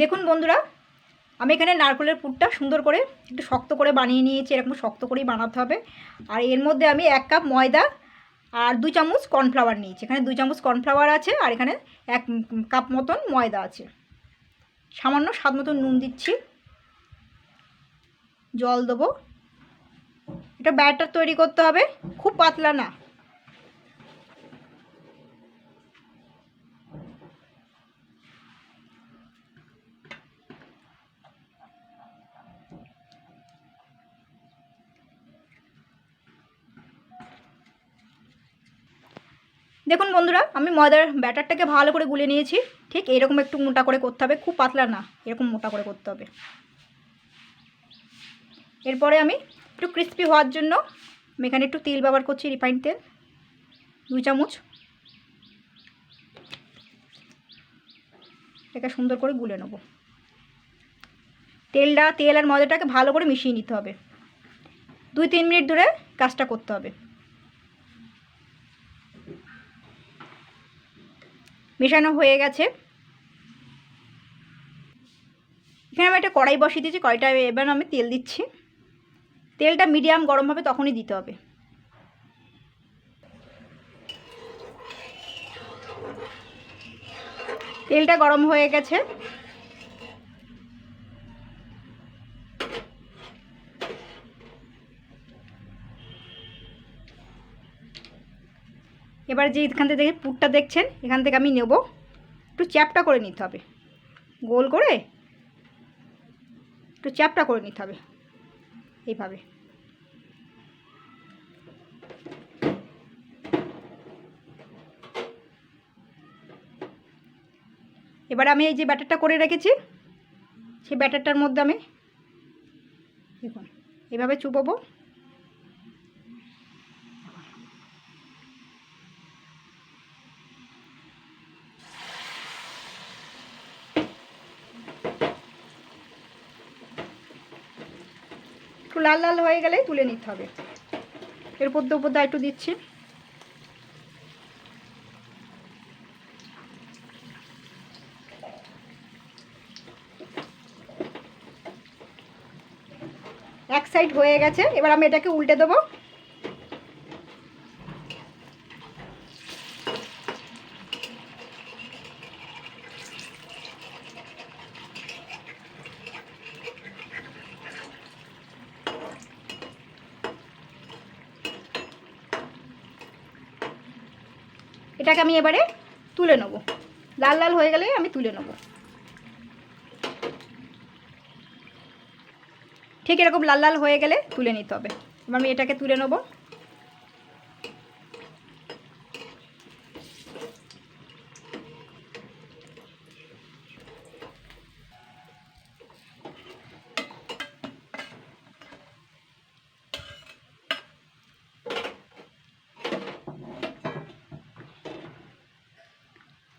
দেখুন বন্ধুরা, আমি এখানে নারকেলের পুরটা সুন্দর করে একটু শক্ত করে বানিয়ে নিয়েছি, এরকম শক্ত করেই বানাতে হবে। আর এর মধ্যে আমি এক কাপ ময়দা আর দুই চামচ কর্নফ্লাওয়ার নিয়েছি। এখানে দুই চামচ কর্নফ্লাওয়ার আছে আর এখানে এক কাপ মতন ময়দা আছে। সামান্য স্বাদ মতন নুন দিচ্ছি। জল দেবো। এটা ব্যাটার তৈরি করতে হবে। খুব পাতলা না। দেখুন বন্ধুরা, আমি ময়দার ব্যাটারটাকে ভালো করে গুলে নিয়েছি। ঠিক এরকম একটু মোটা করে করতে হবে, খুব পাতলা না, এরকম মোটা করে করতে হবে। এরপরে আমি একটু ক্রিস্পি হওয়ার জন্য আমি এখানে একটু তেল ব্যবহার করছি রিফাইন তেল, দুই চামচ। এটাকে সুন্দর করে গুলে নেব। তেলটা, তেল আর ময়দাটাকে ভালো করে মিশিয়ে নিতে হবে। দুই তিন মিনিট ধরে কাজটা করতে হবে। মেশানো হয়ে গেছে। এখানে আমি একটা কড়াই বসিয়ে দিয়েছি, কড়াইটা এবার আমি তেল দিচ্ছি। তেলটা মিডিয়াম গরম হবে তখনই দিতে হবে। তেলটা গরম হয়ে গেছে। এবার যে এখান থেকে দেখে পুরটা দেখছেন, এখান থেকে আমি নেব। একটু চ্যাপটা করে নিতে হবে। গোল করে একটু চ্যাপটা করে নিতে হবে। এইভাবে। এবার আমি এই যে ব্যাটারটা করে রেখেছি, সেই ব্যাটারটার মধ্যে আমি দেখুন, এভাবে চুপবো লাল লাল হয়ে গেলেই তুলে নিতে হবে। এরপর দিয়ে উপর একটু দিচ্ছি। এক সাইড হয়ে গেছে। এবার আমি এটাকে উল্টে দেবো। এটাকে আমি এবারে তুলে নেব। লাল লাল হয়ে গেলে আমি তুলে নেব। ঠিক এরকম লাল লাল হয়ে গেলে তুলে নিতে হবে। এবার আমি এটাকে তুলে নেব।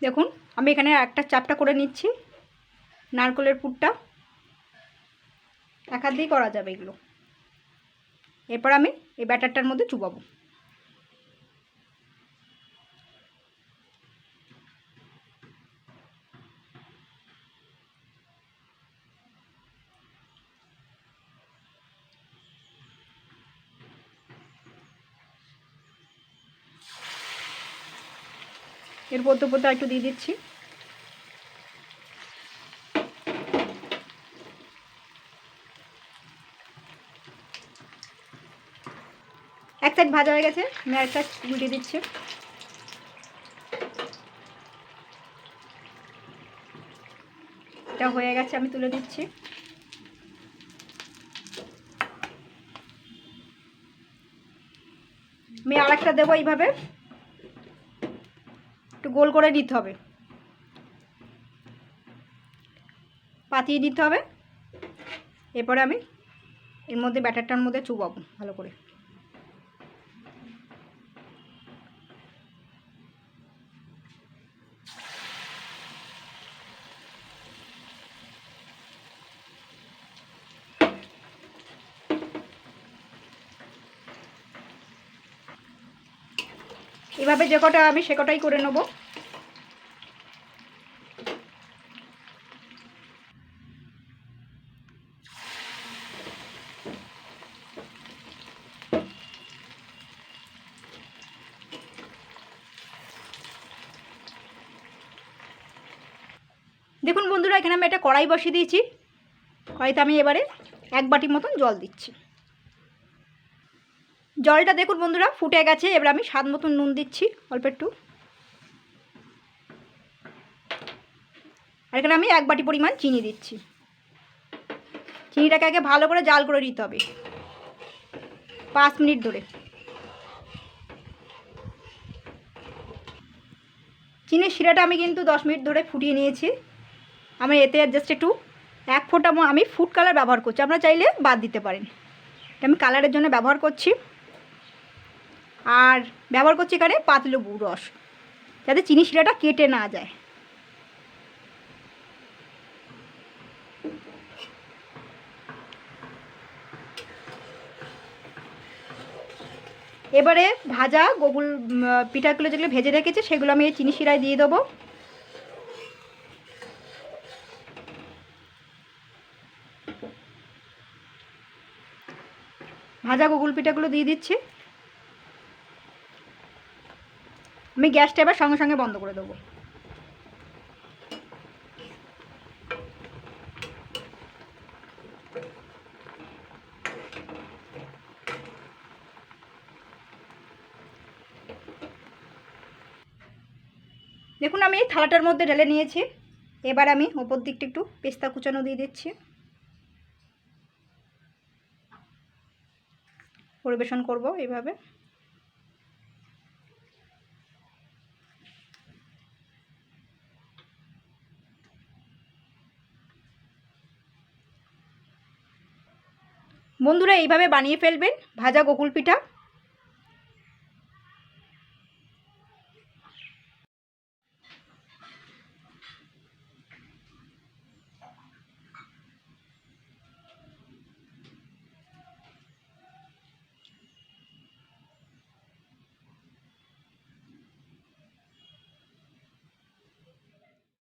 দেখুন, আমি এখানে একটা চাপটা করে নিচ্ছি, নারকলের পুরটা। এক হাত দিয়েই করা যাবে এগুলো। এরপর আমি এই ব্যাটারটার মধ্যে চুবাবো। এর পদ্ম পদ্ম একটু দিয়ে দিচ্ছি। এক সাইড ভাজা হয়ে গেছে, আমি আরেক সাইড উল্টে দিচ্ছি। এটা হয়ে গেছে, আমি তুলে দিচ্ছি। আমি আরেকটা দেবো এইভাবে। একটু গোল করে দিতে হবে। পাতিয়ে দিতে হবে। এরপরে আমি এর মধ্যে ব্যাটারটার মধ্যে চুবাবো ভালো করে। এভাবে যে কটা আমি সে কটাই করে নেব। দেখুন বন্ধুরা, এখানে আমি একটা কড়াই বসিয়ে দিয়েছি। কড়াইতে আমি এবারে এক বাটির মতন জল দিচ্ছি। জলটা দেখুন বন্ধুরা, ফুটে গেছে। এবার আমি স্বাদ মতন নুন দিচ্ছি, অল্প একটু। আর এখানে আমি এক বাটি পরিমাণ চিনি দিচ্ছি। চিনিটাকে আগে ভালো করে জাল করে নিতে হবে। পাঁচ মিনিট ধরে। চিনির শিরাটা আমি কিন্তু দশ মিনিট ধরে ফুটিয়ে নিয়েছি। আমি এতে জাস্ট একটু, এক ফোঁটা আমি ফুড কালার ব্যবহার করছি। আপনারা চাইলে বাদ দিতে পারেন। আমি কালারের জন্য ব্যবহার করছি। আর ব্যবহার করছি এখানে পাতলেবু রস, যাতে চিনি শিরাটা কেটে না যায়। এবারে ভাজা গোগুল পিঠাগুলো যেগুলো ভেজে রেখেছে, সেগুলো আমি এই চিনি শিরায় দিয়ে দেবো। ভাজা গোগুল পিঠাগুলো দিয়ে দিচ্ছি। আমি গ্যাসটা এবার সঙ্গে সঙ্গে বন্ধ করে দেবো। দেখুন, আমি থালাটার মধ্যে ঢেলে নিয়েছি। এবার আমি ওপর দিকটা একটু পেস্তা কুচানো দিয়ে দিচ্ছি। পরিবেশন করব এইভাবে। বন্ধুরা এইভাবে বানিয়ে ফেলবেন ভাজা গোকুল পিঠা।